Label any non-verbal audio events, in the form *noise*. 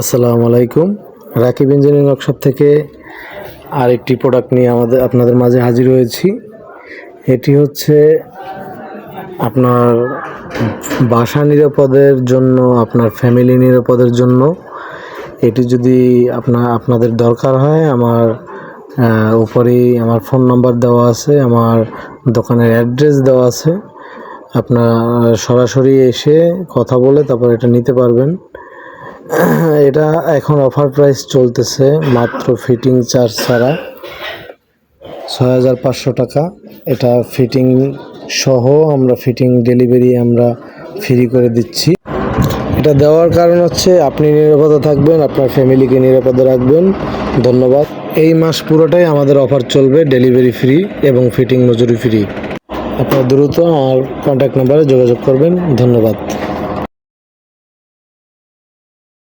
আসসালামু আলাইকুম। Rakib engineering workshop থেকে আরেকটি প্রোডাক্ট নিয়ে আমাদের আপনাদের মাঝে হাজির হয়েছি। এটি হচ্ছে আপনার বাসা নিরাপদের জন্য, আপনার ফ্যামিলি নিরাপদের জন্য। এটি যদি আপনার আপনাদের দরকার হয়, আমার উপরেই আমার ফোন নাম্বার দেওয়া আছে, আমার দোকানের অ্যাড্রেস দেওয়া আছে। আপনার সরাসরি এসে কথা বলে তারপর এটা নিতে পারবেন। *coughs* এটা এখন অফার প্রাইস চলতেছে মাত্র ফিটিং চার্জ ছাড়া ছয় হাজার পাঁচশো টাকা। এটা ফিটিং সহ আমরা ফিটিং ডেলিভারি আমরা ফ্রি করে দিচ্ছি। এটা দেওয়ার কারণ হচ্ছে আপনি নিরাপদে থাকবেন, আপনার ফ্যামিলিকে নিরাপদে রাখবেন। ধন্যবাদ। এই মাস পুরোটাই আমাদের অফার চলবে ডেলিভারি ফ্রি এবং ফিটিং মজুরি ফ্রি আপনারা দ্রুত আমার কন্ট্যাক্ট নাম্বারে যোগাযোগ করবেন। ধন্যবাদ।